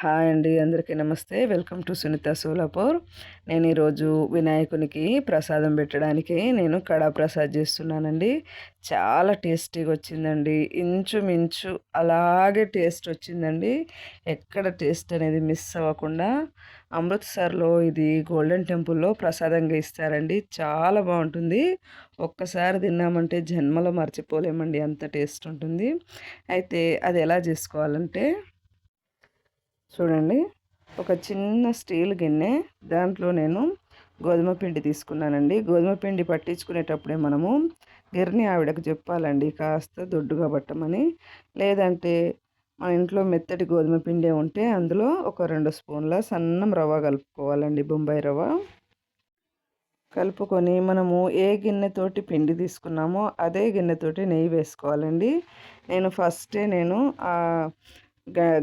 Hi అండి అందరికీ నమస్తే. Welcome to Sunita Solapur. నేను ఈరోజు వినాయకునికి ప్రసాదం పెట్టడానికి నేను కడా ప్రసాద్ చేస్తున్నానండి. చాలా టేస్టీగా వచ్చిందండి. ఇంచుమించు అలాగే టేస్ట్ వచ్చిందండి. ఎక్కడ టేస్ట్ అనేది మిస్ అవ్వకుండా అమృత్సర్లో ఇది గోల్డెన్ టెంపుల్లో ప్రసాదంగా ఇస్తారండి. చాలా బాగుంటుంది. ఒక్కసారి తిన్నామంటే జన్మలో మర్చిపోలేమండి అంత టేస్ట్ ఉంటుంది. అయితే అది ఎలా చేసుకోవాలంటే చూడండి. ఒక చిన్న స్టీల్ గిన్నె. దాంట్లో నేను గోధుమ పిండి తీసుకున్నానండి. గోధుమ పిండి పట్టించుకునేటప్పుడే మనము గిర్ని ఆవిడకు చెప్పాలండి. కాస్త దొడ్డుగా పట్టమని. లేదంటే మన ఇంట్లో మెత్తటి గోధుమ పిండి ఉంటే అందులో ఒక రెండు స్పూన్ల సన్నం రవ్వ కలుపుకోవాలండి. బొంబాయి రవ్వ. కలుపుకొని మనము ఏ గిన్నెతోటి పిండి తీసుకున్నామో అదే గిన్నెతోటి నెయ్యి వేసుకోవాలండి. నేను ఫస్టే నేను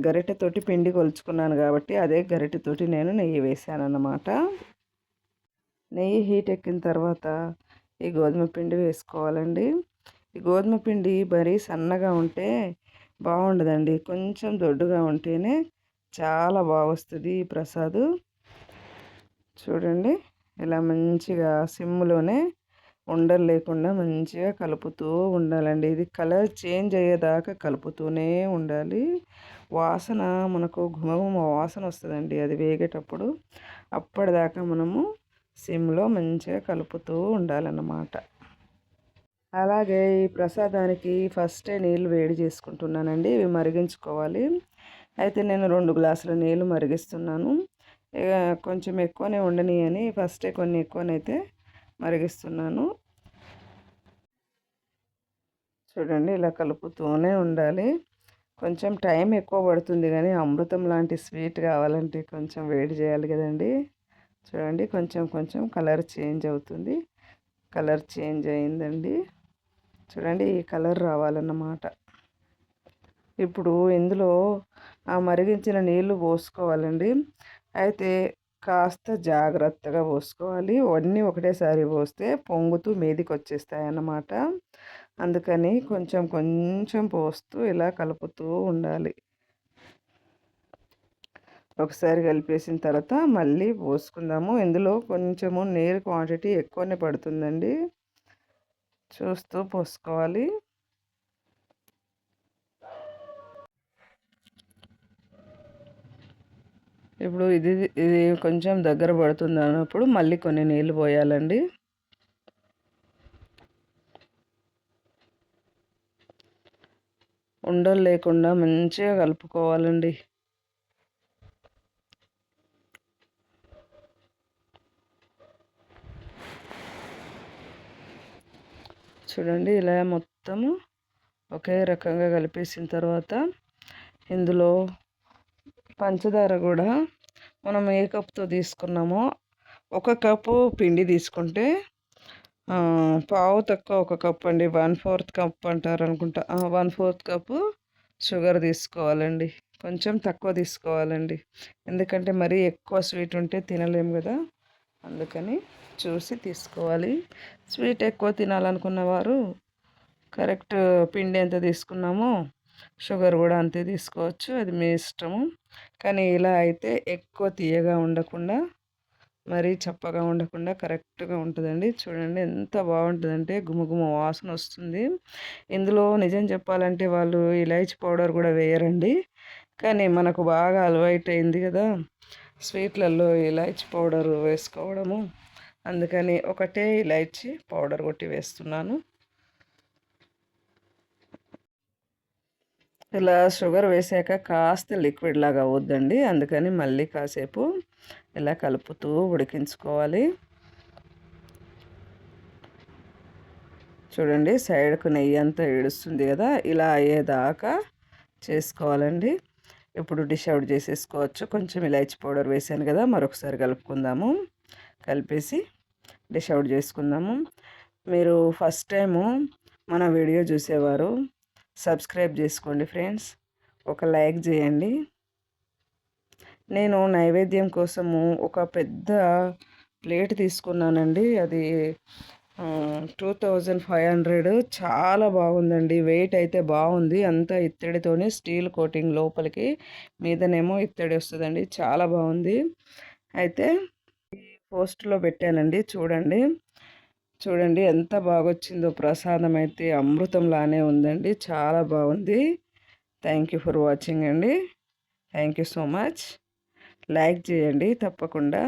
గరిటెతోటి పిండి కొలుచుకున్నాను కాబట్టి అదే గరిటెతోటి నేను నెయ్యి వేసాను అన్నమాట నెయ్యి హీట్ ఎక్కిన తర్వాత ఈ గోధుమ పిండి వేసుకోవాలండి. ఈ గోధుమ పిండి మరీ సన్నగా ఉంటే బాగుండదండి. కొంచెం దొడ్డుగా ఉంటేనే చాలా బాగొస్తుంది ఈ ప్రసాదు. చూడండి ఇలా మంచిగా సిమ్లోనే ఉండలు లేకుండా మంచిగా కలుపుతూ ఉండాలండి. ఇది కలర్ చేంజ్ అయ్యేదాకా కలుపుతూనే ఉండాలి. వాసన మనకు ఘుమఘుమ వాసన వస్తుందండి అది వేగేటప్పుడు. అప్పటిదాకా మనము సిమ్లో మంచిగా కలుపుతూ ఉండాలన్నమాట. అలాగే ఈ ప్రసాదానికి ఫస్టే నీళ్ళు వేడి చేసుకుంటున్నానండి. ఇవి మరిగించుకోవాలి. అయితే నేను రెండు గ్లాసుల నీళ్ళు మరిగిస్తున్నాను. కొంచెం ఎక్కువనే ఉండని అని ఫస్టే కొన్ని ఎక్కువనైతే మరిగిస్తున్నాను. చూడండి ఇలా కలుపుతూనే ఉండాలి. కొంచెం టైం ఎక్కువ పడుతుంది కానీ అమృతం లాంటి స్వీట్ కావాలంటే కొంచెం వేడి చేయాలి కదండి. చూడండి కొంచెం కొంచెం కలర్ చేంజ్ అవుతుంది. కలర్ చేంజ్ అయిందండి. చూడండి ఈ కలర్ రావాలన్నమాట. ఇప్పుడు ఇందులో ఆ మరిగించిన నీళ్ళు పోసుకోవాలండి. అయితే కాస్త జాగ్రత్తగా పోసుకోవాలి. అన్నీ ఒకటేసారి పోస్తే పొంగుతూ మీదికి వచ్చేస్తాయి అన్నమాట అందుకని కొంచెం కొంచెం పోస్తూ ఇలా కలుపుతూ ఉండాలి. ఒకసారి కలిపేసిన తర్వాత మళ్ళీ పోసుకుందాము. ఇందులో కొంచెము నీరు క్వాంటిటీ ఎక్కువనే పడుతుందండి. చూస్తూ పోసుకోవాలి. ఇప్పుడు ఇది ఇది కొంచెం దగ్గర పడుతుంది అన్నప్పుడు మళ్ళీ కొన్ని నీళ్ళు పోయాలండి. ఉండలు లేకుండా మంచిగా కలుపుకోవాలండి. చూడండి ఇలా మొత్తము ఒకే రకంగా కలిపేసిన తర్వాత ఇందులో పంచదార కూడా మనం ఏ కప్తో తీసుకున్నామో ఒక కప్పు పిండి తీసుకుంటే పావు తక్కువ ఒక కప్ అండి. వన్ ఫోర్త్ కప్ అంటారు అనుకుంటా. వన్ ఫోర్త్ కప్పు షుగర్ తీసుకోవాలండి. కొంచెం తక్కువ తీసుకోవాలండి. ఎందుకంటే మరీ ఎక్కువ స్వీట్ ఉంటే తినలేము కదా. అందుకని చూసి తీసుకోవాలి. స్వీట్ ఎక్కువ తినాలనుకున్న వారు కరెక్ట్ పిండి ఎంత తీసుకున్నామో షుగర్ కూడా అంతే తీసుకోవచ్చు. అది మీ ఇష్టము. కానీ ఇలా అయితే ఎక్కువ తీయగా ఉండకుండా మరీ చప్పగా ఉండకుండా కరెక్ట్గా ఉంటుందండి. చూడండి ఎంత బాగుంటుందంటే గుమగుమ వాసన వస్తుంది. ఇందులో నిజం చెప్పాలంటే వాళ్ళు ఇలాచి పౌడర్ కూడా వేయరండి. కానీ మనకు బాగా అలవాటు అయింది కదా స్వీట్లలో ఇలాచి పౌడర్ వేసుకోవడము. అందుకని ఒకటే ఇలాచి పౌడర్ కొట్టి వేస్తున్నాను. ఇలా షుగర్ వేసాక కాస్త లిక్విడ్ లాగా అవుద్దండి. అందుకని మళ్ళీ కాసేపు ఇలా కలుపుతూ ఉడికించుకోవాలి. చూడండి సైడ్కు నెయ్యి అంతా ఏడుస్తుంది కదా ఇలా అయ్యేదాకా చేసుకోవాలండి. ఇప్పుడు డిష్ అవుట్ చేసేసుకోవచ్చు. కొంచెం ఇలాచి పౌడర్ వేసాను కదా మరొకసారి కలుపుకుందాము. కలిపేసి డిష్ అవుట్ చేసుకుందాము. మీరు ఫస్ట్ టైము మన వీడియో చూసేవారు సబ్స్క్రైబ్ చేసుకోండి ఫ్రెండ్స్. ఒక లైక్ చేయండి. నేను నైవేద్యం కోసము ఒక పెద్ద ప్లేట్ తీసుకున్నానండి. అది టూ థౌజండ్ ఫైవ్ హండ్రెడ్. చాలా బాగుందండి. వెయిట్ అయితే బాగుంది. అంతా ఇత్తడితోనే స్టీల్ కోటింగ్ లోపలికి మీదనేమో ఇత్తడి వస్తుందండి. చాలా బాగుంది. అయితే పోస్ట్లో పెట్టానండి. చూడండి. చూడండి ఎంత బాగొచ్చిందో ప్రసాదం అయితే అమృతంలానే ఉందండి. చాలా బాగుంది. థ్యాంక్ యూ ఫర్ వాచింగ్ అండి. Thank you so much. Like చేయండి తప్పకుండా.